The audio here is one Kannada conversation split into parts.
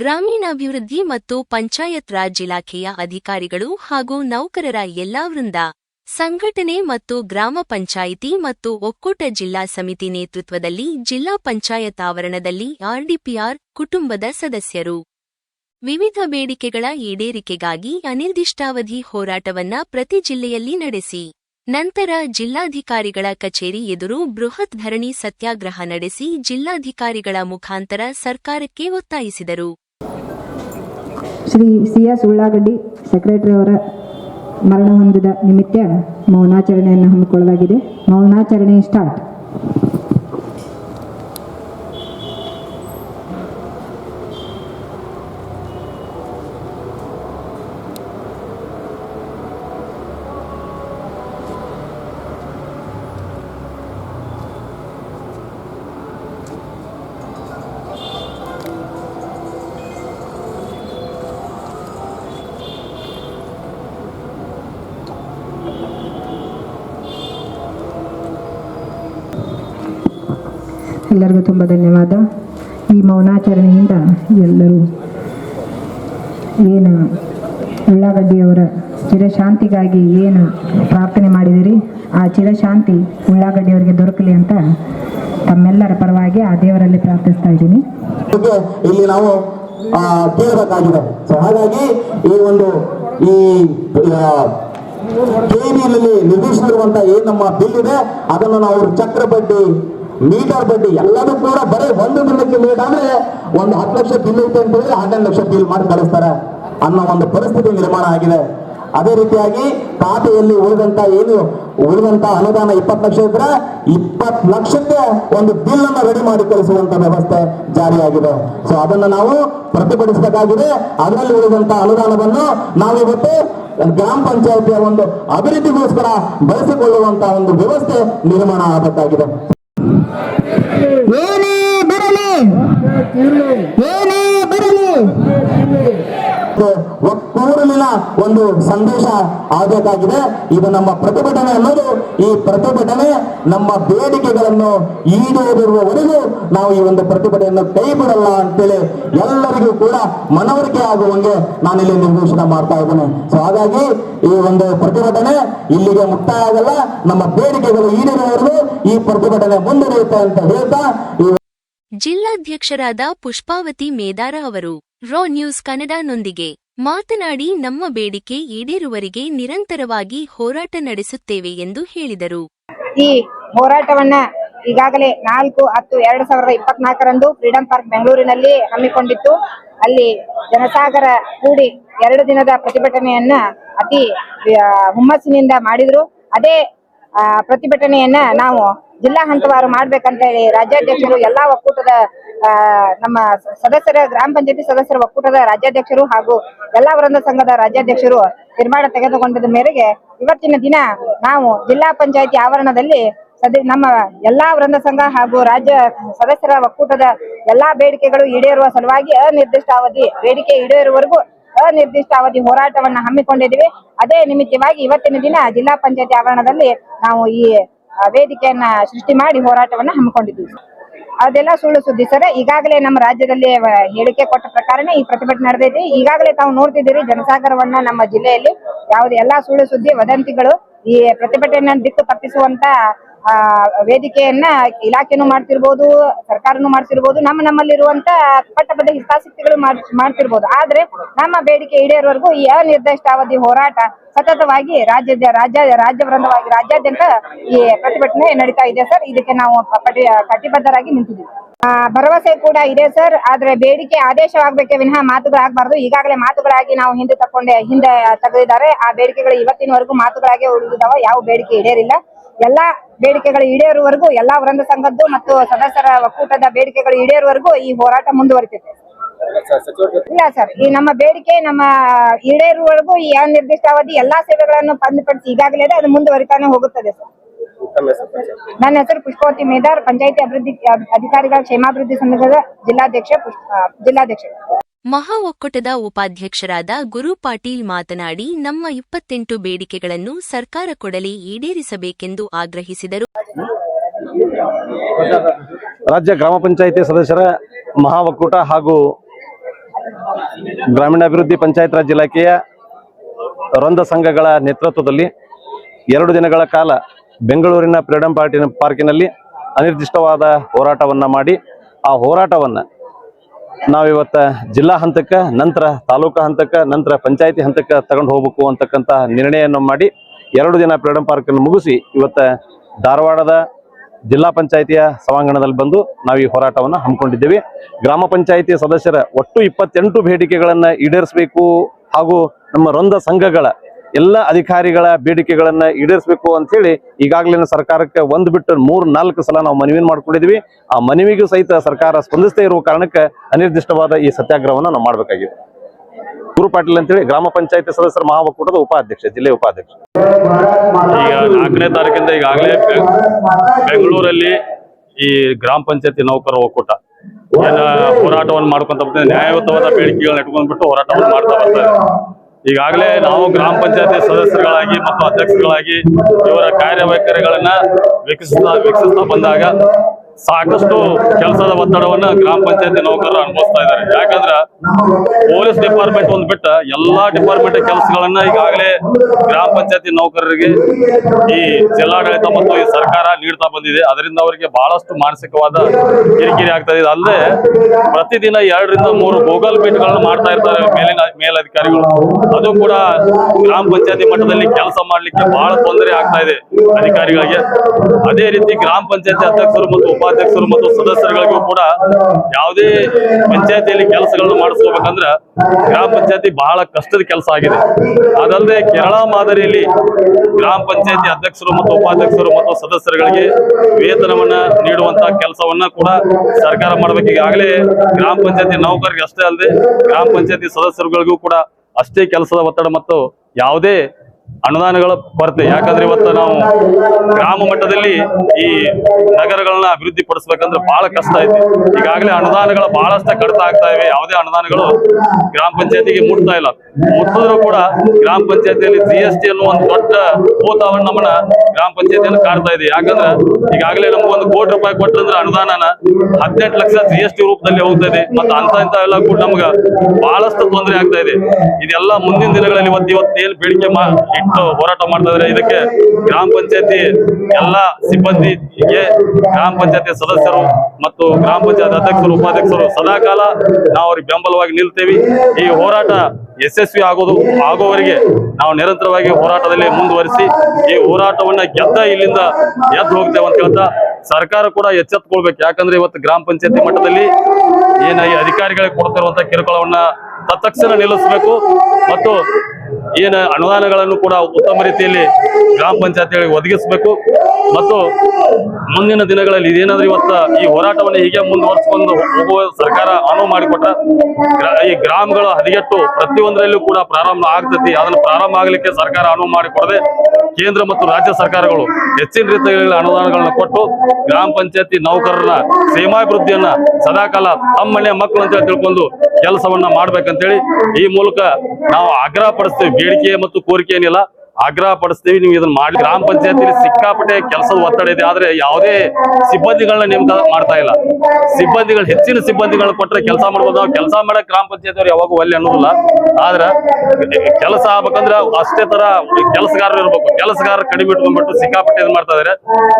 ಗ್ರಾಮೀಣಾಭಿವೃದ್ಧಿ ಮತ್ತು ಪಂಚಾಯತ್ ರಾಜ್ ಇಲಾಖೆಯ ಅಧಿಕಾರಿಗಳು ಹಾಗೂ ನೌಕರರ ಎಲ್ಲಾ ವೃಂದ, ಸಂಘಟನೆ ಮತ್ತು ಗ್ರಾಮ ಪಂಚಾಯಿತಿ ಮತ್ತು ಒಕ್ಕೂಟ ಜಿಲ್ಲಾ ಸಮಿತಿ ನೇತೃತ್ವದಲ್ಲಿ ಜಿಲ್ಲಾ ಪಂಚಾಯತ್ ಆವರಣದಲ್ಲಿ ಆರ್ಡಿಪಿಆರ್ ಕುಟುಂಬದ ಸದಸ್ಯರು. ವಿವಿಧ ಬೇಡಿಕೆಗಳ ಈಡೇರಿಕೆಗಾಗಿ ಅನಿರ್ದಿಷ್ಟಾವಧಿ ಹೋರಾಟವನ್ನ ಪ್ರತಿ ಜಿಲ್ಲೆಯಲ್ಲಿ ನಡೆಸಿ. ನಂತರ ಜಿಲ್ಲಾಧಿಕಾರಿಗಳ ಕಚೇರಿ ಎದುರು ಬೃಹತ್ ಧರಣಿ ಸತ್ಯಾಗ್ರಹ ನಡೆಸಿ ಜಿಲ್ಲಾಧಿಕಾರಿಗಳ ಮುಖಾಂತರ ಸರ್ಕಾರಕ್ಕೆ ಒತ್ತಾಯಿಸಿದರು. Shri C S Ullagaddi secretary ಅವರ ಮರಣ ಹೊಂದಿದ ನಿಮಿತ್ತ ಮೌನಾಚರಣೆಯನ್ನು ಹಮ್ಮಿಕೊಳ್ಳಲಾಗಿದೆ. ಮೌನಾಚರಣೆ ಸ್ಟಾರ್ಟ್ ಎಲ್ಲರಿಗೂ ತುಂಬ ಧನ್ಯವಾದ. ಈ ಮೌನಾಚರಣೆಯಿಂದ ಎಲ್ಲರೂ ಏನು ಉಳ್ಳಾಗಡ್ಡಿಯವರ ಚಿರಶಾಂತಿಗಾಗಿ ಏನು ಪ್ರಾರ್ಥನೆ ಮಾಡಿದಿರಿ, ಆ ಚಿರಶಾಂತಿ ಉಳ್ಳಾಗಡ್ಡಿಯವರಿಗೆ ದೊರಕಲಿ ಅಂತ ತಮ್ಮೆಲ್ಲರ ಪರವಾಗಿ ಆ ದೇವರಲ್ಲಿ ಪ್ರಾರ್ಥಿಸ್ತಾ ಇದ್ದೀನಿ. ಇಲ್ಲಿ ನಾವು ಕೇಳಬೇಕಾಗಿದೆ ಸೊ ಹಾಗಾಗಿ ಈ ಒಂದು, ಈ ನಿರ್ದೇಶಿಸಿರುವಂತ ಏನ್ ನಮ್ಮ ಬಿಲ್ ಇದೆ, ಅದನ್ನು ನಾವು ಚಕ್ರ ಬಡ್ಡಿ ಮೀಟರ್ ಬಡ್ಡಿ ಎಲ್ಲದೂ ಕೂಡ ಬರೀ ಒಂದು ದಿನಕ್ಕೆ ಲೇಟ್ ಆದ್ರೆ ಒಂದು ಹತ್ತು ಲಕ್ಷ ಬಿಲ್ ಐತೆ ಅಂತ ಹೇಳಿ ಹನ್ನೆರಡು ಲಕ್ಷ ಬಿಲ್ ಮಾಡಿ ಕಳಿಸ್ತಾರೆ ಅನ್ನೋ ಒಂದು ಪರಿಸ್ಥಿತಿ ನಿರ್ಮಾಣ ಆಗಿದೆ. ಅದೇ ರೀತಿಯಾಗಿ ಖಾತೆಯಲ್ಲಿ ಉಳಿದಂತ ಏನು, ಉಳಿದಂತ ಅನುದಾನ ಇಪ್ಪತ್ತು ಲಕ್ಷ ಇದ್ರೆ ಇಪ್ಪತ್ತು ಲಕ್ಷಕ್ಕೆ ಒಂದು ಬಿಲ್ ಅನ್ನು ರೆಡಿ ಮಾಡಿ ಕಳಿಸುವಂತ ವ್ಯವಸ್ಥೆ ಜಾರಿಯಾಗಿದೆ. ಸೊ ಅದನ್ನ ನಾವು ಪ್ರತಿಭಟಿಸಬೇಕಾಗಿದೆ. ಅದರಲ್ಲಿ ಉಳಿದಂತ ಅನುದಾನವನ್ನು ನಾವಿವತ್ತು ಗ್ರಾಮ ಪಂಚಾಯತಿಯ ಒಂದು ಅಭಿವೃದ್ಧಿಗೋಸ್ಕರ ಬಳಸಿಕೊಳ್ಳುವಂತ ಒಂದು ವ್ಯವಸ್ಥೆ ನಿರ್ಮಾಣ ಆಗಬೇಕಾಗಿದೆ. ಏನೇ ಬರಲಿ ಒಂದು ಸಂದೇಶ ಆಗಬೇಕಾಗಿದೆ ಇದು ನಮ್ಮ ಪ್ರತಿಭಟನೆ ಅನ್ನೋದು. ಈ ಪ್ರತಿಭಟನೆ ನಮ್ಮ ಬೇಡಿಕೆಗಳನ್ನು ಈಡೇರಿರುವವರೆಗೂ ನಾವು ಈ ಒಂದು ಪ್ರತಿಭಟನೆಯನ್ನು ಕೈ ಬಿಡಲ್ಲ ಅಂತೇಳಿ ಎಲ್ಲರಿಗೂ ಕೂಡ ಮನವರಿಕೆ ಆಗುವಂಗೆ ನಾನಿಲ್ಲಿ ನಿರ್ದೇಶನ ಮಾಡ್ತಾ ಇದ್ದೇನೆ. ಸೊ ಹಾಗಾಗಿ ಈ ಒಂದು ಪ್ರತಿಭಟನೆ ಇಲ್ಲಿಗೆ ಮುಕ್ತಾಯ ಆಗಲ್ಲ. ನಮ್ಮ ಬೇಡಿಕೆಗಳು ಈಡೇರುವವರೆಗೂ ಈ ಪ್ರತಿಭಟನೆ ಮುಂದುವರಿಯುತ್ತೆ ಅಂತ ಹೇಳ್ತಾ ಜಿಲ್ಲಾಧ್ಯಕ್ಷರಾದ ಪುಷ್ಪಾವತಿ ಮೇದಾರ ಅವರು, ರೋ ನ್ಯೂಸ್ ಕನ್ನಡನೊಂದಿಗೆ ಮಾತನಾಡಿ ನಮ್ಮ ಬೇಡಿಕೆ ಈಡೇರುವರಿಗೆ ನಿರಂತರವಾಗಿ ಹೋರಾಟ ನಡೆಸುತ್ತೇವೆ ಎಂದು ಹೇಳಿದರು. ಈ ಹೋರಾಟವನ್ನ ಈಗಾಗಲೇ ನಾಲ್ಕು, ಹತ್ತು, ಎರಡು ಸಾವಿರದ ಇಪ್ಪತ್ನಾಲ್ಕರಂದು ಫ್ರೀಡಂ ಪಾರ್ಕ್ ಬೆಂಗಳೂರಿನಲ್ಲಿ ಹಮ್ಮಿಕೊಂಡಿತ್ತು. ಅಲ್ಲಿ ಜನಸಾಗರ ಕೂಡಿ ಎರಡು ದಿನದ ಪ್ರತಿಭಟನೆಯನ್ನ ಅತಿ ಹುಮ್ಮಸ್ಸಿನಿಂದ ಮಾಡಿದ್ರು. ಅದೇ ಪ್ರತಿಭಟನೆಯನ್ನ ನಾವು ಜಿಲ್ಲಾ ಹಂತವಾರು ಮಾಡ್ಬೇಕಂತ ಹೇಳಿ ರಾಜ್ಯಾಧ್ಯಕ್ಷರು ಎಲ್ಲಾ ಒಕ್ಕೂಟದ ನಮ್ಮ ಸದಸ್ಯರ, ಗ್ರಾಮ ಪಂಚಾಯತಿ ಸದಸ್ಯರ ಒಕ್ಕೂಟದ ರಾಜ್ಯಾಧ್ಯಕ್ಷರು ಹಾಗೂ ಎಲ್ಲಾ ವೃಂದ ಸಂಘದ ರಾಜ್ಯಾಧ್ಯಕ್ಷರು ನಿರ್ಮಾಣ ತೆಗೆದುಕೊಂಡದ ಮೇರೆಗೆ ಇವತ್ತಿನ ದಿನ ನಾವು ಜಿಲ್ಲಾ ಪಂಚಾಯತಿ ಆವರಣದಲ್ಲಿ ಸದ, ನಮ್ಮ ಎಲ್ಲಾ ವೃಂದ ಸಂಘ ಹಾಗೂ ರಾಜ್ಯ ಸದಸ್ಯರ ಒಕ್ಕೂಟದ ಎಲ್ಲಾ ಬೇಡಿಕೆಗಳು ಈಡೇರುವ ಸಲುವಾಗಿ ಅನಿರ್ದಿಷ್ಟಾವಧಿ ಬೇಡಿಕೆ ಈಡೇರುವವರೆಗೂ ಅನಿರ್ದಿಷ್ಟ ಅವಧಿ ಹೋರಾಟವನ್ನ ಹಮ್ಮಿಕೊಂಡಿದ್ದೀವಿ. ಅದೇ ನಿಮಿತ್ತವಾಗಿ ಇವತ್ತಿನ ದಿನ ಜಿಲ್ಲಾ ಪಂಚಾಯತಿ ಆವರಣದಲ್ಲಿ ನಾವು ಈ ವೇದಿಕೆಯನ್ನ ಸೃಷ್ಟಿ ಮಾಡಿ ಹೋರಾಟವನ್ನ ಹಮ್ಮಿಕೊಂಡಿದ್ದೀವಿ. ಅದೆಲ್ಲ ಸುಳ್ಳು ಸುದ್ದಿ ಸರ್. ಈಗಾಗಲೇ ನಮ್ಮ ರಾಜ್ಯದಲ್ಲಿ ಹೇಳಿಕೆ ಕೊಟ್ಟ ಪ್ರಕಾರನೇ ಈ ಪ್ರತಿಭಟನೆ ನಡೆದೈತಿ ಈಗಾಗಲೇ ತಾವು ನೋಡ್ತಿದ್ದೀರಿ, ಜನಸಾಗರವನ್ನ ನಮ್ಮ ಜಿಲ್ಲೆಯಲ್ಲಿ ಯಾವುದೇ ಎಲ್ಲಾ ಸುಳ್ಳು ಸುದ್ದಿ, ವದಂತಿಗಳು ಈ ಪ್ರತಿಭಟನೆಯನ್ನ ದಿಕ್ಕು ತಪ್ಪಿಸುವಂತ ವೇದಿಕೆಯನ್ನ ಇಲಾಖೆನೂ ಮಾಡ್ತಿರ್ಬೋದು ಸರ್ಕಾರನು ಮಾಡ್ತಿರ್ಬೋದು ನಮ್ಮ ನಮ್ಮಲ್ಲಿರುವಂತ ಪಟ್ಟಬದ್ಧ ಹಿತಾಸಕ್ತಿಗಳು ಮಾಡ್- ಮಾಡ್ತಿರ್ಬೋದು. ಆದ್ರೆ ನಮ್ಮ ಬೇಡಿಕೆ ಈಡೇರುವವರೆಗೂ ಈ ಅನಿರ್ದಿಷ್ಟಾವಧಿ ಹೋರಾಟ ಸತತವಾಗಿ ರಾಜ್ಯದ ರಾಜ್ಯ ರಾಜ್ಯ ವೃಂದವಾಗಿ ರಾಜ್ಯಾದ್ಯಂತ ಈ ಪ್ರತಿಭಟನೆ ನಡೀತಾ ಇದೆ ಸರ್. ಇದಕ್ಕೆ ನಾವು ಪಟಿ ಕಟಿಬದ್ಧರಾಗಿ ನಿಂತಿದ್ದೀವಿ. ಆ, ಭರವಸೆ ಕೂಡ ಇದೆ ಸರ್. ಆದ್ರೆ ಬೇಡಿಕೆ ಆದೇಶವಾಗಬೇಕೆ ವಿನಃ ಮಾತುಗಳಾಗಬಾರ್ದು ಈಗಾಗಲೇ ಮಾತುಗಳಾಗಿ ನಾವು ಹಿಂದೆ ತಕೊಂಡೆ ಹಿಂದೆ ತೆಗೆದಿದ್ದಾರೆ. ಆ ಬೇಡಿಕೆಗಳು ಇವತ್ತಿನವರೆಗೂ ಮಾತುಗಳಾಗಿ ಉಳಿದಿದ್ದಾವೆ. ಯಾವ ಬೇಡಿಕೆ ಈಡೇರಿಲ್ಲ. ಎಲ್ಲಾ ಬೇಡಿಕೆಗಳು ಈಡೇರುವವರೆಗೂ ಎಲ್ಲಾ ವೃಂದ ಸಂಘದ್ದು ಮತ್ತು ಸದಸ್ಯರ ಒಕ್ಕೂಟದ ಬೇಡಿಕೆಗಳು ಈಡೇರುವವರೆಗೂ ಈ ಹೋರಾಟ ಮುಂದುವರಿತೈತೆ. ಇಲ್ಲ ಸರ್ ಈ ನಮ್ಮ ಬೇಡಿಕೆ ನಮ್ಮ ಈಡೇರುವವರೆಗೂ ಈ ಅನಿರ್ದಿಷ್ಟಾವಧಿ ಎಲ್ಲಾ ಸೇವೆಗಳನ್ನು ಬಂದ್ಪಡಿಸಿ ಈಗಾಗಲೇ ಅದು ಮುಂದುವರಿತಾನೆ ಹೋಗುತ್ತದೆ ಸರ್. ನನ್ನ ಹೆಸರು ಪುಷ್ಪವತಿ ಮೇದಾರ್ ಪಂಚಾಯತಿ ಅಭಿವೃದ್ಧಿ ಅಧಿಕಾರಿಗಳ ಕ್ಷೇಮಾಭಿವೃದ್ಧಿ ಸಂಘದ ಜಿಲ್ಲಾಧ್ಯಕ್ಷ ಪುಷ್ಪ ಜಿಲ್ಲಾಧ್ಯಕ್ಷ. ಮಹಾ ಒಕ್ಕೂಟದ ಉಪಾಧ್ಯಕ್ಷರಾದ ಗುರು ಪಾಟೀಲ್ ಮಾತನಾಡಿ, ನಮ್ಮ ಇಪ್ಪತ್ತೆಂಟು ಬೇಡಿಕೆಗಳನ್ನು ಸರ್ಕಾರ ಕೊಡಲಿ, ಈಡೇರಿಸಬೇಕೆಂದು ಆಗ್ರಹಿಸಿದರು. ರಾಜ್ಯ ಗ್ರಾಮ ಪಂಚಾಯಿತಿ ಸದಸ್ಯರ ಮಹಾ ಒಕ್ಕೂಟ ಹಾಗೂ ಗ್ರಾಮೀಣಾಭಿವೃದ್ಧಿ ಪಂಚಾಯತ್ ರಾಜ್ ಇಲಾಖೆಯ ರಂದ ಸಂಘಗಳ ನೇತೃತ್ವದಲ್ಲಿ ಎರಡು ದಿನಗಳ ಕಾಲ ಬೆಂಗಳೂರಿನ ಫ್ರೀಡಂ ಪಾರ್ಟಿನ ಪಾರ್ಕಿನಲ್ಲಿ ಅನಿರ್ದಿಷ್ಟವಾದ ಹೋರಾಟವನ್ನ ಮಾಡಿ, ಆ ಹೋರಾಟವನ್ನ ನಾವಿವತ್ತ ಜಿಲ್ಲಾ ಹಂತಕ್ಕೆ, ನಂತರ ತಾಲೂಕಾ ಹಂತಕ್ಕೆ, ನಂತರ ಪಂಚಾಯತಿ ಹಂತಕ್ಕೆ ತಗೊಂಡು ಹೋಗ್ಬೇಕು ಅಂತಕ್ಕಂಥ ನಿರ್ಣಯವನ್ನು ಮಾಡಿ ಎರಡು ದಿನ ಫ್ರೀಡಮ್ ಪಾರ್ಕನ್ನು ಮುಗಿಸಿ ಇವತ್ತ ಧಾರವಾಡದ ಜಿಲ್ಲಾ ಪಂಚಾಯಿತಿಯ ಸಭಾಂಗಣದಲ್ಲಿ ಬಂದು ನಾವು ಈ ಹೋರಾಟವನ್ನು ಹಮ್ಮಿಕೊಂಡಿದ್ದೇವೆ. ಗ್ರಾಮ ಪಂಚಾಯಿತಿ ಸದಸ್ಯರ ಒಟ್ಟು ಇಪ್ಪತ್ತೆಂಟು ಬೇಡಿಕೆಗಳನ್ನು ಈಡೇರಿಸಬೇಕು ಹಾಗೂ ನಮ್ಮ ವೃಂದ ಸಂಘಗಳ ಎಲ್ಲ ಅಧಿಕಾರಿಗಳ ಬೇಡಿಕೆಗಳನ್ನ ಈಡೇರಿಸಬೇಕು ಅಂತ ಹೇಳಿ ಈಗಾಗಲೇ ಸರ್ಕಾರಕ್ಕೆ ಒಂದ್ ಬಿಟ್ಟು ಮೂರ್, ನಾಲ್ಕು ಸಲ ನಾವು ಮನವಿ ಮಾಡ್ಕೊಂಡಿದ್ವಿ. ಆ ಮನವಿಗೂ ಸಹಿತ ಸರ್ಕಾರ ಸ್ಪಂದಿಸದೇ ಇರುವ ಕಾರಣಕ್ಕೆ ಅನಿರ್ದಿಷ್ಟವಾದ ಈ ಸತ್ಯಾಗ್ರಹವನ್ನು ನಾವು ಮಾಡಬೇಕಾಗಿದೆ. ಗುರು ಪಾಟೀಲ್ ಅಂತೇಳಿ ಗ್ರಾಮ ಪಂಚಾಯತಿ ಸದಸ್ಯರ ಮಹಾಒಕ್ಕೂಟದ ಉಪಾಧ್ಯಕ್ಷ, ಜಿಲ್ಲೆ ಉಪಾಧ್ಯಕ್ಷ. ಈಗ ನಾಲ್ಕನೇ ತಾರೀಕಿಂದ ಈಗಾಗಲೇ ಬೆಂಗಳೂರಲ್ಲಿ ಈ ಗ್ರಾಮ ಪಂಚಾಯತಿ ನೌಕರ ಒಕ್ಕೂಟ ಏನ ಹೋರಾಟವನ್ನು ಮಾಡ್ಕೊಂತ ನ್ಯಾಯಯುತವಾದ ಬೇಡಿಕೆಗಳನ್ನ ಇಟ್ಕೊಂಡ್ಬಿಟ್ಟು ಹೋರಾಟವನ್ನು ಮಾಡ್ತಾ ಬರ್ತಾರೆ ಈಗಾಗಲೇ ನಾವು ಗ್ರಾಮ ಪಂಚಾಯತಿ ಸದಸ್ಯರುಗಳಾಗಿ ಮತ್ತು ಅಧ್ಯಕ್ಷರುಗಳಾಗಿ ಇವರ ಕಾರ್ಯವೈಖರಿಗಳನ್ನ ವೀಕ್ಷಿಸ್ತಾ ವೀಕ್ಷಿಸ್ತಾ ಬಂದಾಗ ಸಾಕಷ್ಟು ಕೆಲಸದ ಒತ್ತಡವನ್ನ ಗ್ರಾಮ ಪಂಚಾಯತಿ ನೌಕರರು ಅನುಭವಿಸ್ತಾ ಇದ್ದಾರೆ. ಯಾಕಂದ್ರ ಪೊಲೀಸ್ ಡಿಪಾರ್ಟ್ಮೆಂಟ್ ಒಂದ್ ಬಿಟ್ಟ ಎಲ್ಲಾ ಡಿಪಾರ್ಟ್ಮೆಂಟ್ ಕೆಲಸಗಳನ್ನ ಈಗಾಗಲೇ ಗ್ರಾಮ ಪಂಚಾಯತಿ ನೌಕರರಿಗೆ ಈ ಜಿಲ್ಲಾಡಳಿತ ಮತ್ತು ಈ ಸರ್ಕಾರ ನೀಡ್ತಾ ಬಂದಿದೆ. ಅದರಿಂದ ಅವರಿಗೆ ಬಹಳಷ್ಟು ಮಾನಸಿಕವಾದ ಕಿರಿಕಿರಿ ಆಗ್ತಾ ಇದೆ. ಅಲ್ಲದೆ ಪ್ರತಿದಿನ ಎರಡರಿಂದ ಮೂರು ಗೂಗಲ್ ಮೀಟ್ಗಳನ್ನ ಮಾಡ್ತಾ ಇರ್ತಾರೆ ಮೇಲಿನ ಮೇಲಧಿಕಾರಿಗಳು. ಅದು ಕೂಡ ಗ್ರಾಮ ಪಂಚಾಯತಿ ಮಟ್ಟದಲ್ಲಿ ಕೆಲಸ ಮಾಡ್ಲಿಕ್ಕೆ ಬಹಳ ತೊಂದರೆ ಆಗ್ತಾ ಇದೆ ಅಧಿಕಾರಿಗಳಿಗೆ. ಅದೇ ರೀತಿ ಗ್ರಾಮ ಪಂಚಾಯತಿ ಅಧ್ಯಕ್ಷರು ಮತ್ತು ಉಪಾಧ್ಯಕ್ಷರು ಮತ್ತು ಸದಸ್ಯರುಗಳಿಗೂ ಕೂಡ ಯಾವುದೇ ಪಂಚಾಯತಿಯಲ್ಲಿ ಕೆಲಸಗಳನ್ನು ಮಾಡಿಸ್ಕೋಬೇಕಂದ್ರ ಗ್ರಾಮ ಪಂಚಾಯತಿ ಬಹಳ ಕಷ್ಟದ ಕೆಲಸ ಆಗಿದೆ. ಅದಲ್ಲದೆ ಕೇರಳ ಮಾದರಿಯಲ್ಲಿ ಗ್ರಾಮ ಪಂಚಾಯತಿ ಅಧ್ಯಕ್ಷರು ಮತ್ತು ಉಪಾಧ್ಯಕ್ಷರು ಮತ್ತು ಸದಸ್ಯರುಗಳಿಗೆ ವೇತನವನ್ನ ನೀಡುವಂತ ಕೆಲಸವನ್ನ ಕೂಡ ಸರ್ಕಾರ ಮಾಡಬೇಕು. ಈಗಾಗಲೇ ಗ್ರಾಮ ಪಂಚಾಯತಿ ನೌಕರಿಗೆ ಅಷ್ಟೇ ಅಲ್ಲದೆ ಗ್ರಾಮ ಪಂಚಾಯತಿ ಸದಸ್ಯರುಗಳಿಗೂ ಕೂಡ ಅಷ್ಟೇ ಕೆಲಸದ ಒತ್ತಡ ಮತ್ತು ಯಾವುದೇ ಅನುದಾನಗಳ ಕೊರತೆ. ಯಾಕಂದ್ರೆ ಇವತ್ತು ನಾವು ಗ್ರಾಮ ಮಟ್ಟದಲ್ಲಿ ಈ ನಗರಗಳನ್ನ ಅಭಿವೃದ್ಧಿ ಪಡಿಸ್ಬೇಕಂದ್ರೆ ಬಹಳ ಕಷ್ಟ ಐತಿ. ಈಗಾಗಲೇ ಅನುದಾನಗಳ ಬಹಳಷ್ಟು ಕಡಿತ ಆಗ್ತಾ ಇವೆ. ಯಾವುದೇ ಅನುದಾನಗಳು ಗ್ರಾಮ ಪಂಚಾಯತಿಗೆ ಮುಟ್ತಾ ಇಲ್ಲ. ಮುಟ್ಟಿದ್ರು ಕೂಡ ಗ್ರಾಮ ಪಂಚಾಯತಿಯಲ್ಲಿ ಜಿ ಎಸ್ ಟಿ ಅನ್ನೋ ಒಂದು ದೊಡ್ಡ ನಮ್ಮನ್ನ ಗ್ರಾಮ ಪಂಚಾಯತಿಯನ್ನು ಕಾಡ್ತಾ ಇದೆ. ಯಾಕಂದ್ರೆ ಈಗಾಗಲೇ ನಮ್ಗೆ ಒಂದು ಕೋಟಿ ರೂಪಾಯಿ ಕೊಟ್ಟಂದ್ರೆ ಅನುದಾನನ ಹದಿನೆಂಟು ಲಕ್ಷ ಜಿ ಎಸ್ ಟಿ ರೂಪದಲ್ಲಿ ಹೋಗ್ತಾ ಇದೆ. ಮತ್ತೆ ಅಂತ ಇಂತ ಎಲ್ಲ ಕೂಡ ನಮ್ಗೆ ಬಹಳಷ್ಟು ತೊಂದರೆ ಆಗ್ತಾ ಇದೆ. ಇದೆಲ್ಲ ಮುಂದಿನ ದಿನಗಳಲ್ಲಿ ಇವತ್ತು ಇವತ್ತು ಏನ್ ಬೇಡಿಕೆ ಮಾ ಇಟ್ಟು ಹೋರಾಟ ಮಾಡ್ತಾ ಇದ್ರೆ ಇದಕ್ಕೆ ಗ್ರಾಮ ಪಂಚಾಯತಿ ಎಲ್ಲ ಸಿಬ್ಬಂದಿಗೆ ಗ್ರಾಮ ಪಂಚಾಯತಿ ಸದಸ್ಯರು ಮತ್ತು ಗ್ರಾಮ ಪಂಚಾಯತ್ ಅಧ್ಯಕ್ಷರು, ಉಪಾಧ್ಯಕ್ಷರು ಸದಾಕಾಲ ನಾವು ಅವ್ರಿಗೆ ಬೆಂಬಲವಾಗಿ ನಿಲ್ತೇವೆ. ಈ ಹೋರಾಟ ಯಶಸ್ವಿ ಆಗೋದು, ಆಗೋವರೆಗೆ ನಾವು ನಿರಂತರವಾಗಿ ಹೋರಾಟದಲ್ಲಿ ಮುಂದುವರಿಸಿ, ಈ ಹೋರಾಟವನ್ನ ಗೆದ್ದ ಇಲ್ಲಿಂದ ಎದ್ದು ಹೋಗ್ತೇವೆ ಅಂತ ಹೇಳ್ತಾ ಸರ್ಕಾರ ಕೂಡ ಎಚ್ಚೆತ್ಕೊಳ್ಬೇಕು ಯಾಕಂದ್ರೆ ಇವತ್ತು ಗ್ರಾಮ ಪಂಚಾಯತಿ ಮಟ್ಟದಲ್ಲಿ ಏನ ಈ ಅಧಿಕಾರಿಗಳಿಗೆ ಕೊಡ್ತಿರುವಂತ ಕಿರುಕುಳವನ್ನ ತತ್ಕ್ಷಣ ನಿಲ್ಲಿಸಬೇಕು. ಮತ್ತು ಏನ ಅನುದಾನಗಳನ್ನು ಕೂಡ ಉತ್ತಮ ರೀತಿಯಲ್ಲಿ ಗ್ರಾಮ ಪಂಚಾಯತಿಗಳಿಗೆ ಒದಗಿಸಬೇಕು. ಮತ್ತು ಮುಂದಿನ ದಿನಗಳಲ್ಲಿ ಇದೇನಾದ್ರೂ ಇವತ್ತ ಈ ಹೋರಾಟವನ್ನು ಹೀಗೆ ಮುಂದುವರಿಸಿಕೊಂಡು ಹೋಗುವ ಸರ್ಕಾರ ಅನುವು ಮಾಡಿಕೊಟ್ಟ ಈ ಗ್ರಾಮಗಳ ಹದಿಗೆಟ್ಟು ಪ್ರತಿಯೊಂದರಲ್ಲೂ ಕೂಡ ಪ್ರಾರಂಭ ಆಗ್ತತಿ. ಅದನ್ನು ಪ್ರಾರಂಭ ಆಗಲಿಕ್ಕೆ ಸರ್ಕಾರ ಅನುವು ಮಾಡಿಕೊಡದೆ ಕೇಂದ್ರ ಮತ್ತು ರಾಜ್ಯ ಸರ್ಕಾರಗಳು ಹೆಚ್ಚಿನ ರೀತಿಯಲ್ಲಿ ಅನುದಾನಗಳನ್ನು ಕೊಟ್ಟು ಗ್ರಾಮ ಪಂಚಾಯತಿ ನೌಕರರ ಸೀಮಾಭಿವೃದ್ಧಿಯನ್ನ ಸದಾಕಾಲ ತಮ್ಮ ಮನೆಯ ಮಕ್ಕಳು ಅಂತೇಳಿ ತಿಳ್ಕೊಂಡು ಕೆಲಸವನ್ನ ಮಾಡ್ಬೇಕಂತೇಳಿ ಈ ಮೂಲಕ ನಾವು ಆಗ್ರಹ ಪಡಿಸ್ತೀವಿ ಬೇಡಿಕೆ ಮತ್ತು ಕೋರಿಕೆ ಏನಿಲ್ಲ. ಆಗ್ರಹ ಪಡಿಸ್ತೀವಿ, ನೀವು ಇದನ್ನ ಮಾಡಿ. ಗ್ರಾಮ ಪಂಚಾಯತಿಲಿ ಸಿಕ್ಕಾಪಟ್ಟೆ ಕೆಲಸದ ಒತ್ತಡ ಇದೆ. ಆದ್ರೆ ಯಾವುದೇ ಸಿಬ್ಬಂದಿಗಳನ್ನ ನೇಮಕ ಮಾಡ್ತಾ ಇಲ್ಲ. ಸಿಬ್ಬಂದಿಗಳು, ಹೆಚ್ಚಿನ ಸಿಬ್ಬಂದಿಗಳನ್ನ ಕೊಟ್ಟರೆ ಕೆಲಸ ಮಾಡ್ಬೋದು. ಕೆಲಸ ಮಾಡಕ್ ಗ್ರಾಮ ಪಂಚಾಯತ್ ಅವ್ರು ಯಾವಾಗೂ ಒಲ್ಲೆ ಅನ್ನೋದಿಲ್ಲ. ಆದ್ರ ಕೆಲಸ ಆಗ್ಬೇಕಂದ್ರೆ ಅಷ್ಟೇ ತರ ಕೆಲಸಗಾರರು ಇರ್ಬೇಕು. ಕೆಲಸಗಾರ ಕಡಿಮೆ ಇಟ್ಕೊಂಡ್ಬಿಟ್ಟು ಸಿಕ್ಕಾಪಟ್ಟೆ ಇದು ಮಾಡ್ತಾ ಇದಾರೆ.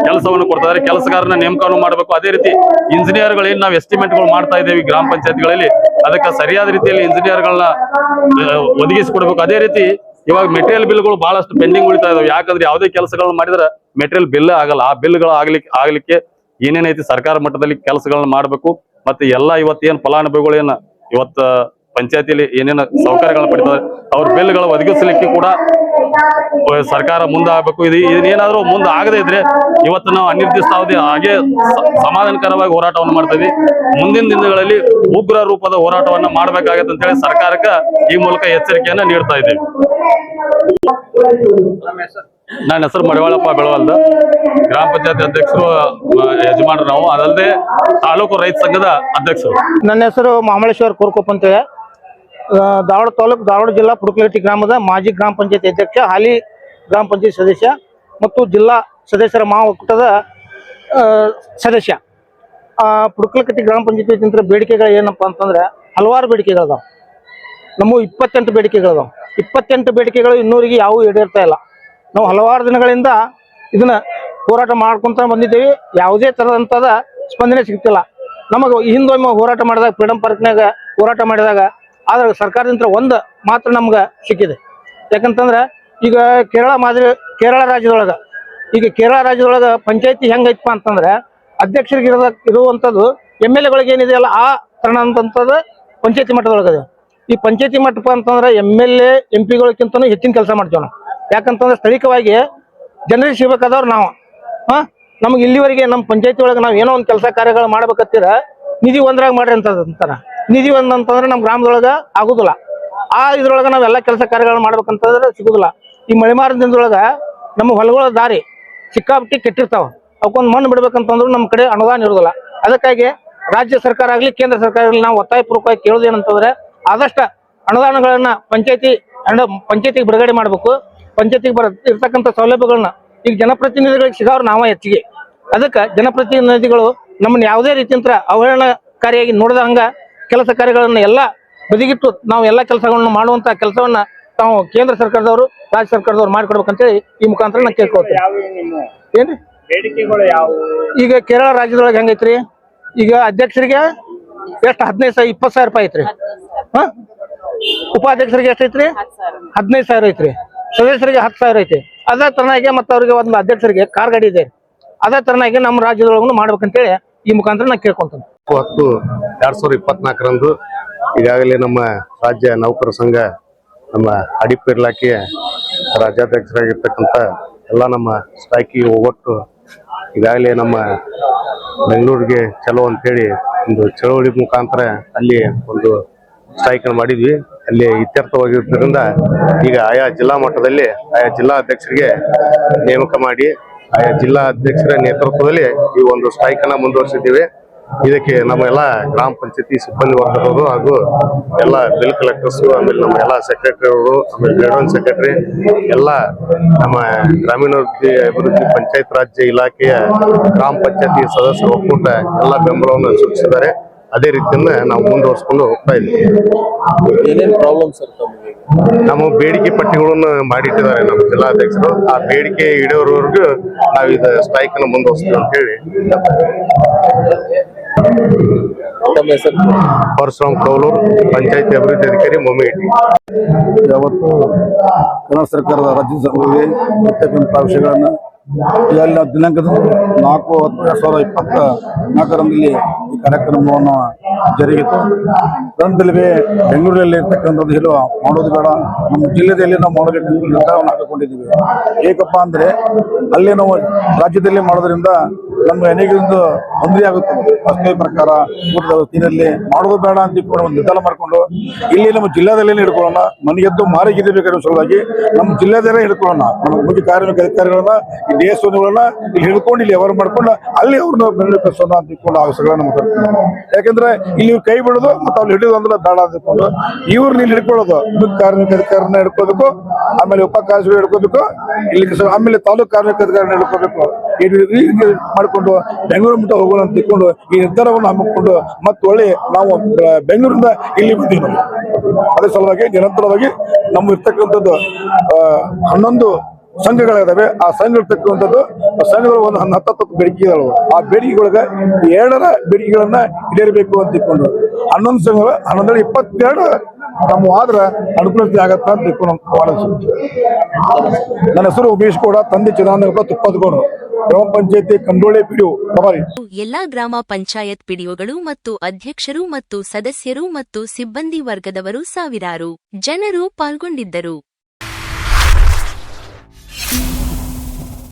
ಕೆಲಸವನ್ನು ಕೊಡ್ತಾ ಇದಾರೆ. ಕೆಲಸಗಾರನ ನೇಮಕವನ್ನು ಮಾಡಬೇಕು. ಅದೇ ರೀತಿ ಇಂಜಿನಿಯರ್ಗಳು ಏನ್ ನಾವು ಎಸ್ಟಿಮೇಟ್ಗಳು ಮಾಡ್ತಾ ಇದ್ದೇವೆ ಗ್ರಾಮ ಪಂಚಾಯತ್ಗಳಲ್ಲಿ, ಅದಕ್ಕೆ ಸರಿಯಾದ ರೀತಿಯಲ್ಲಿ ಇಂಜಿನಿಯರ್ಗಳನ್ನ ಒದಗಿಸಿಕೊಡ್ಬೇಕು. ಅದೇ ರೀತಿ ಇವಾಗ ಮೆಟೀರಿಯಲ್ ಬಿಲ್ಗಳು ಬಹಳಷ್ಟು ಪೆಂಡಿಂಗ್ ಉಳಿತಾ ಇದಾವೆ. ಯಾಕಂದ್ರೆ ಯಾವುದೇ ಕೆಲಸಗಳನ್ನ ಮಾಡಿದ್ರೆ ಮೆಟೀರಿಯಲ್ ಬಿಲ್ ಆಗಲ್ಲ. ಆ ಬಿಲ್ಗಳು ಆಗ್ಲಿಕ್ಕೆ ಆಗ್ಲಿಕ್ಕೆ ಏನೇನೈತಿ ಸರ್ಕಾರ ಮಟ್ಟದಲ್ಲಿ ಕೆಲಸಗಳನ್ನ ಮಾಡಬೇಕು. ಮತ್ತೆ ಎಲ್ಲಾ ಇವತ್ತೇನ್ ಫಲಾನುಭವಿಗಳು ಏನ ಇವತ್ತ ಪಂಚಾಯತಿಲಿ ಏನೇನು ಸೌಕರ್ಯಗಳನ್ನ ಪಡಿತಾರೆ ಅವ್ರ ಬಿಲ್ಗಳು ಒದಗಿಸಲಿಕ್ಕೆ ಕೂಡ ಸರ್ಕಾರ ಮುಂದಾಗಬೇಕು. ಇದು ಇದೇನಾದ್ರೂ ಮುಂದೆ ಆಗದೇ ಇದ್ರೆ ಇವತ್ತು ನಾವು ಅನಿರ್ದಿಷ್ಟ ಅವಧಿ ಹಾಗೆ ಸಮಾಧಾನಕರವಾಗಿ ಹೋರಾಟವನ್ನು ಮಾಡ್ತೀವಿ ಮುಂದಿನ ದಿನಗಳಲ್ಲಿ ಉಗ್ರ ರೂಪದ ಹೋರಾಟವನ್ನ ಮಾಡ್ಬೇಕಾಗತ್ತೆ ಅಂತ ಹೇಳಿ ಸರ್ಕಾರಕ್ಕೆ ಈ ಮೂಲಕ ಎಚ್ಚರಿಕೆಯನ್ನ ನೀಡ್ತಾ ಇದ್ದೀವಿ. ನನ್ನ ಹೆಸರು ಮಡಿವಾಳಪ್ಪ ಬೆಳವಲ್ದ. ಗ್ರಾಮ ಪಂಚಾಯತ್ ಅಧ್ಯಕ್ಷರು ಯಜಮಾನರು ನಾವು ಅದಲ್ಲದೆ ತಾಲೂಕು ರೈತ ಸಂಘದ ಅಧ್ಯಕ್ಷರು. ನನ್ನ ಹೆಸರು ಮಹಾಮಳೇಶ್ವರ್ ಕುರ್ಕೊಪ್ ಅಂತೇಳಿ. ಧಾರವಾಡ ತಾಲೂಕು ಧಾರವಾಡ ಜಿಲ್ಲಾ ಪುಡುಕಲಟ್ಟಿ ಗ್ರಾಮದ ಮಾಜಿ ಗ್ರಾಮ ಪಂಚಾಯತ್ ಅಧ್ಯಕ್ಷ ಹಾಲಿ ಗ್ರಾಮ ಪಂಚಾಯತ್ ಸದಸ್ಯ ಮತ್ತು ಜಿಲ್ಲಾ ಸದಸ್ಯರ ಮಹಾ ಒಕ್ಕೂಟದ ಸದಸ್ಯ. ಆ, ಪುಡುಕಲಕಟ್ಟಿ ಗ್ರಾಮ ಪಂಚಾಯತಿ ಬೇಡಿಕೆಗಳು ಏನಪ್ಪಾ ಅಂತಂದ್ರೆ ಹಲವಾರು ಬೇಡಿಕೆಗಳದಾವ ನಮ್ಮ ಇಪ್ಪತ್ತೆಂಟು ಬೇಡಿಕೆಗಳು ಇಪ್ಪತ್ತೆಂಟು ಬೇಡಿಕೆಗಳು ಇನ್ನೂರಿಗೆ ಯಾವ ಈಡೇರ್ತಾ ಇಲ್ಲ. ನಾವು ಹಲವಾರು ದಿನಗಳಿಂದ ಇದನ್ನ ಹೋರಾಟ ಮಾಡ್ಕೊಂತ ಬಂದಿದ್ದೀವಿ. ಯಾವುದೇ ತರದಂತದ ಸ್ಪಂದನೆ ಸಿಗ್ತಿಲ್ಲ. ನಮಗೆ ಹಿಂದೊಮ್ಮೆ ಹೋರಾಟ ಮಾಡಿದಾಗ ಫ್ರೀಡಮ್ ಪಾರ್ಕ್ನಾಗ ಹೋರಾಟ ಮಾಡಿದಾಗ ಆದ್ರೆ ಸರ್ಕಾರದಿಂದ ಒಂದು ಮಾತ್ರ ನಮ್ಗೆ ಸಿಕ್ಕಿದೆ. ಯಾಕಂತಂದ್ರೆ ಈಗ ಕೇರಳ ಮಾದರಿ, ಕೇರಳ ರಾಜ್ಯದೊಳಗ, ಈಗ ಕೇರಳ ರಾಜ್ಯದೊಳಗ ಪಂಚಾಯತಿ ಹೆಂಗೈತಪ್ಪ ಅಂತಂದ್ರೆ ಅಧ್ಯಕ್ಷರಿಗೆ ಇರೋದ ಇರುವಂಥದ್ದು ಎಂ ಎಲ್ ಎಗಳಿಗೆ ಏನಿದೆಯಲ್ಲ ಆ ತರಣಂತದ್ದು ಪಂಚಾಯತಿ ಮಟ್ಟದೊಳಗದೆ. ಈ ಪಂಚಾಯತಿ ಮಟ್ಟಪ್ಪ ಅಂತಂದ್ರೆ ಎಂ ಎಲ್ ಎ, ಎಂ ಪಿಗಳಿಗಿಂತನೂ ಹೆಚ್ಚಿನ ಕೆಲಸ ಮಾಡ್ತೇವೆ ನಾವು. ಯಾಕಂತಂದ್ರೆ ಸ್ಥಳೀಯವಾಗಿ ಜನರಿಗೆ ಸಿಗ್ಬೇಕಾದವ್ರು ನಾವು. ಹಾ? ನಮ್ಗೆ ಇಲ್ಲಿವರೆಗೆ ನಮ್ಮ ಪಂಚಾಯತಿ ಒಳಗೆ ನಾವು ಏನೋ ಒಂದು ಕೆಲಸ ಕಾರ್ಯಗಳು ಮಾಡ್ಬೇಕತ್ತೀರ, ನಿಧಿ ಒಂದ್ರಾಗ ಮಾಡ್ರಿ ಅಂತ ಅಂತಾರ. ನಿಧಿ ಒಂದಂತಂದ್ರೆ ನಮ್ಮ ಗ್ರಾಮದೊಳಗ ಆಗುದಿಲ್ಲ. ಆ ಇದ್ರೊಳಗ ನಾವೆಲ್ಲ ಕೆಲಸ ಕಾರ್ಯಗಳನ್ನ ಮಾಡ್ಬೇಕಂತಂದ್ರೆ ಸಿಗುದಿಲ್ಲ. ಈ ಮಳೆಮಾರ ದಿನದೊಳಗ ನಮ್ಮ ಹೊಲಗಳ ದಾರಿ ಸಿಕ್ಕಾಪಟ್ಟಿ ಕೆಟ್ಟಿರ್ತಾವ. ಅವಕ್ಕೊಂದು ಮಣ್ಣು ಬಿಡ್ಬೇಕಂತಂದ್ರು ನಮ್ಮ ಕಡೆ ಅನುದಾನ ಇರೋದಿಲ್ಲ. ಅದಕ್ಕಾಗಿ ರಾಜ್ಯ ಸರ್ಕಾರ ಆಗ್ಲಿ, ಕೇಂದ್ರ ಸರ್ಕಾರ ಆಗ್ಲಿ ನಾವು ಒತ್ತಾಯಪೂರ್ವಕವಾಗಿ ಕೇಳೋದು ಏನಂತಂದ್ರೆ ಆದಷ್ಟ ಅನುದಾನಗಳನ್ನ ಪಂಚಾಯತಿ ಪಂಚಾಯತಿಗೆ ಬಿಡುಗಡೆ ಮಾಡಬೇಕು. ಪಂಚಾಯತಿಗೆ ಬರ ಇರ್ತಕ್ಕಂಥ ಸೌಲಭ್ಯಗಳನ್ನ ಈಗ ಜನಪ್ರತಿನಿಧಿಗಳಿಗೆ ಸಿಗೋರು ನಾವ ಹೆಚ್ಚಿಗೆ. ಅದಕ್ಕೆ ಜನಪ್ರತಿನಿಧಿಗಳು ನಮ್ಮನ್ನ ಯಾವುದೇ ರೀತಿಯಂತ್ರ ಅವಹೇಳನಕಾರಿಯಾಗಿ ನೋಡಿದ ಹಂಗ ಕೆಲಸ ಕಾರ್ಯಗಳನ್ನ ಎಲ್ಲ ಬದಿಗಿಟ್ಟು ನಾವು ಎಲ್ಲ ಕೆಲಸಗಳನ್ನು ಮಾಡುವಂತ ಕೆಲಸವನ್ನ ತಾವು ಕೇಂದ್ರ ಸರ್ಕಾರದವರು ರಾಜ್ಯ ಸರ್ಕಾರದವ್ರು ಮಾಡಿಕೊಡ್ಬೇಕಂತೇಳಿ ಈ ಮುಖಾಂತರ ನಾನು ಕೇಳ್ಕೊಳ್ತೇನೆ. ಏನ್ರಿ? ಈಗ ಕೇರಳ ರಾಜ್ಯದೊಳಗೆ ಹೆಂಗೈತ್ರಿ? ಈಗ ಅಧ್ಯಕ್ಷರಿಗೆ ಎಷ್ಟು? ಹದಿನೈದು ಸಾವಿರ ಇಪ್ಪತ್ತು ಸಾವಿರ ರೂಪಾಯಿ ಐತ್ರಿ. ಹಾ? ಉಪಾಧ್ಯಕ್ಷರಿಗೆ ಎಷ್ಟೈತ್ರಿ ಹದಿನೈದು ಸಾವಿರ ಐತ್ರಿ. ಸದಸ್ಯರಿಗೆ ಹತ್ತು ಸಾವಿರ ಐತಿ ಅದೇ ತರನಾಗಿ ಮತ್ತೆ ಅವ್ರಿಗೆ ಒಂದು ಅಧ್ಯಕ್ಷರಿಗೆ ಕಾರ್ ಗಾಡಿ ಇದೆ. ಅದೇ ತರನಾಗಿ ನಮ್ಮ ರಾಜ್ಯದೊಳಗೂ ಮಾಡ್ಬೇಕಂತೇಳಿ ಈ ಮುಖಾಂತರ ನಾನು ಕೇಳ್ಕೊಂತೀನಿ. ಹತ್ತು ಎರಡ್ ಸಾವಿರದ ಇಪ್ಪತ್ನಾಲ್ಕರಂದು ಈಗಾಗಲೇ ನಮ್ಮ ರಾಜ್ಯ ನೌಕರ ಸಂಘ ನಮ್ಮ ಅಡಿಪ ಇಲಾಖೆಯ ರಾಜ್ಯಾಧ್ಯಕ್ಷರಾಗಿರ್ತಕ್ಕಂಥ ಎಲ್ಲ ನಮ್ಮ ಸ್ಟ್ರೈಕಿ ಒಗ್ಗಟ್ಟು ಈಗಾಗಲೇ ನಮ್ಮ ಬೆಂಗಳೂರಿಗೆ ಚಲೋ ಅಂತೇಳಿ ಒಂದು ಚಳವಳಿ ಮುಖಾಂತರ ಅಲ್ಲಿ ಒಂದು ಸ್ಟ್ರೈಕ್ ಮಾಡಿದ್ವಿ. ಅಲ್ಲಿ ಇತ್ಯರ್ಥವಾಗಿರೋದ್ರಿಂದ ಈಗ ಆಯಾ ಜಿಲ್ಲಾ ಮಟ್ಟದಲ್ಲಿ ಆಯಾ ಜಿಲ್ಲಾ ಅಧ್ಯಕ್ಷರಿಗೆ ನೇಮಕ ಮಾಡಿ ಆಯಾ ಜಿಲ್ಲಾ ಅಧ್ಯಕ್ಷರ ನೇತೃತ್ವದಲ್ಲಿ ಈ ಒಂದು ಸ್ಟ್ರೈಕ್ ಅನ್ನ ಮುಂದುವರಿಸಿದ್ದೀವಿ. ಇದಕ್ಕೆ ನಮ್ಮ ಎಲ್ಲ ಗ್ರಾಮ ಪಂಚಾಯತಿ ಸಿಬ್ಬಂದಿ ವರ್ಗದವರು ಹಾಗೂ ಎಲ್ಲ ಬಿಲ್ ಕಲೆಕ್ಟರ್ಸ್ ಆಮೇಲೆ ನಮ್ಮ ಎಲ್ಲ ಸೆಕ್ರೆಟರಿ ಅವರು, ಆಮೇಲೆ ಗ್ರೇಡ್ ಸೆಕ್ರೆಟರಿ ಎಲ್ಲ ನಮ್ಮ ಗ್ರಾಮೀಣಾಭಿವೃದ್ಧಿ ಅಭಿವೃದ್ಧಿ ಪಂಚಾಯತ್ ರಾಜ್ಯ ಇಲಾಖೆಯ ಗ್ರಾಮ ಪಂಚಾಯತಿ ಸದಸ್ಯರು ಒಕ್ಕೂಟ ಎಲ್ಲ ಬೆಂಬಲವನ್ನು ಸೂಚಿಸಿದ್ದಾರೆ. ಅದೇ ರೀತಿಯನ್ನ ನಾವು ಮುಂದುವರಿಸ್ಕೊಂಡು ಹೋಗ್ತಾ ಇದ್ದೀವಿ. ನಮ್ಮ ಬೇಡಿಕೆ ಪಟ್ಟಿಗಳನ್ನು ಮಾಡಿಟ್ಟಿದ್ದಾರೆ ನಮ್ಮ ಜಿಲ್ಲಾಧ್ಯಕ್ಷರು. ಆ ಬೇಡಿಕೆ ಈಡೇರೋವರೆಗೂ ನಾವು ಇದು ಸ್ಟ್ರೈಕ್ ಅನ್ನು ಮುಂದುವರಿಸ್ತೀವಿ ಅಂತ ಹೇಳಿ. ತಮ್ಮ ಹೆಸರು? ಪರಶುರಾಮ್ ಕೌಲೂರ್ ಪಂಚಾಯತಿ ಅಭಿವೃದ್ಧಿ ಅಧಿಕಾರಿ ಮೊಮ್ಮಿಟ್ಟಿ ಯಾವತ್ತು ಕರ್ನಾಟಕ ಸರ್ಕಾರದ ರಾಜ್ಯ ಸಭೆಯಲ್ಲಿ ಇರ್ತಕ್ಕಂಥ ವಿಷಯಗಳನ್ನು ಈಗಾಗಲೇ ದಿನಾಂಕದ ನಾಲ್ಕು ಹತ್ತು ಎರಡ್ ಸಾವಿರದ ಇಪ್ಪತ್ತ ನಾಲ್ಕರಂದಲ್ಲಿ ಈ ಕಾರ್ಯಕ್ರಮವನ್ನು ಜರುಗಿತು. ತದನಂತರವೇ ಬೆಂಗಳೂರಲ್ಲಿ ಇರ್ತಕ್ಕಂಥದ್ದು ಹೇಳುವ ಮಾಡೋದು ಬೇಡ. ನಮ್ಮ ಜಿಲ್ಲೆಯಲ್ಲಿ ನಾವು ಮಾಡಬೇಕಂತ ನಿರ್ಧಾರವನ್ನು ಹಾಕಿಕೊಂಡಿದ್ದೀವಿ. ಏಕಪ್ಪ ಅಂದರೆ ಅಲ್ಲಿ ನಾವು ರಾಜ್ಯದಲ್ಲಿ ಮಾಡೋದ್ರಿಂದ ನಮ್ಗೆ ಅನೇಕ ಒಂದು ತೊಂದರೆ ಆಗುತ್ತೆ. ಅಷ್ಟೇ ಪ್ರಕಾರ ಊಟದ ವತಿಯಲ್ಲಿ ಮಾಡೋದು ಬೇಡ ಅಂತ ಇಟ್ಕೊಂಡು ಒಂದು ನಿರ್ಧಾರ ಮಾಡ್ಕೊಂಡು, ಇಲ್ಲಿ ನಮ್ಮ ಜಿಲ್ಲಾದಲ್ಲೇ ಹಿಡ್ಕೊಳ್ಳೋಣ. ಮನೆಗೆದ್ದು ಮಾರಿಗೆ ಸಲುವಾಗಿ ನಮ್ಮ ಜಿಲ್ಲಾದಲ್ಲೇ ಹಿಡ್ಕೊಳ್ಳೋಣ. ನಮ್ಮ ಮುಖ್ಯ ಕಾರ್ಮಿಕ ಅಧಿಕಾರಿಗಳನ್ನ, ಈ ಡಿ ಎಸ್ ಇಲ್ಲಿ ಹಿಡ್ಕೊಂಡು, ಇಲ್ಲಿ ವ್ಯವಹಾರ ಮಾಡ್ಕೊಂಡು, ಅಲ್ಲಿ ಅವ್ರನ್ನ ಕಳ್ಸೋಣ ಅಂತ ಇಟ್ಕೊಂಡು ಅವಸರಗಳನ್ನ ಮಾತಾಡ್ತಾರೆ ಯಾಕಂದ್ರೆ ಇಲ್ಲಿ ಕೈ ಬಿಡೋದು ಮತ್ತೆ ಅವ್ರು ಹಿಡಿಯೋದು ಅಂದ್ರೆ ಬೇಡ ಅಂತ ಇಟ್ಕೊಂಡು, ಇವ್ರನ್ನ ಇಲ್ಲಿ ಹಿಡ್ಕೊಳ್ಳೋದು. ಮುಖ್ಯ ಕಾರ್ಮಿಕ ಅಧಿಕಾರಿನ ಹಿಡ್ಕೋಬೇಕು, ಆಮೇಲೆ ಉಪ ಕಾರ್ಮಿಕರು ಹಿಡ್ಕೋಬೇಕು, ಇಲ್ಲಿ ಆಮೇಲೆ ತಾಲೂಕು ಕಾರ್ಮಿಕ ಅಧಿಕಾರಿನ ಹಿಡ್ಕೋಬೇಕು. ಮಾಡ್ಕೊಂಡು ಮಾಡಿಕೊಂಡು ಬೆಂಗಳೂರು ಮಟ್ಟ ಹೋಗೋಣ ಅಂತ ತಿಳ್ಕೊಂಡು ಈ ನಿರ್ಧಾರವನ್ನು ಹಮ್ಮಿಕೊಂಡು ಮತ್ತೆ ಒಳ್ಳೆ ನಾವು ಬೆಂಗಳೂರಿಂದ ಇಲ್ಲಿ ಬಂದೀವಿ ನಾವು. ಅದೇ ಸಲುವಾಗಿ ನಿರಂತರವಾಗಿ ನಮ್ಮ ಇರ್ತಕ್ಕಂಥದ್ದು ಹನ್ನೊಂದು ಸಂಘಗಳಿದಾವೆ. ಆ ಸಂಘ ಇರ್ತಕ್ಕಂಥದ್ದು ಸಂಘಗಳು ಒಂದು ಹತ್ತು ಹತ್ತತ್ತು ಬೇಡಿಕೆ ಇದಾವೆ. ಆ ಬೇಡಿಕೆಗಳಿಗೆ ಎರಡರ ಬೇಡಿಕೆಗಳನ್ನ ಈಡೇರಬೇಕು ಅಂತ ಇಟ್ಕೊಂಡು ಹನ್ನೊಂದು ಸಂಘಗಳು ಹನ್ನೊಂದರ ಇಪ್ಪತ್ತೆರಡು ನಮ್ಮ ಆದ್ರ ಅನುಕೂಲತೆ ಆಗತ್ತ ಅಂತ ತಿಳ್ಕೊಂಡು ನನ್ನ ಹೆಸರು ಉಮೇಶ್ ಕೂಡ ತಂದೆ ಚಿದಾನಂದ ತುಪ್ಪದಗೌಡ ಗ್ರಾಮ ಪಂಚಾಯತಿ ಕಂಡೋಳೆ ಪಿಡಿಒ ಎಲ್ಲಾ ಗ್ರಾಮ ಪಂಚಾಯತ್ ಪಿಡಿಒಗಳು ಮತ್ತು ಅಧ್ಯಕ್ಷರು ಮತ್ತು ಸದಸ್ಯರು ಮತ್ತು ಸಿಬ್ಬಂದಿ ವರ್ಗದವರು ಸಾವಿರಾರು ಜನರು ಪಾಲ್ಗೊಂಡಿದ್ದರು.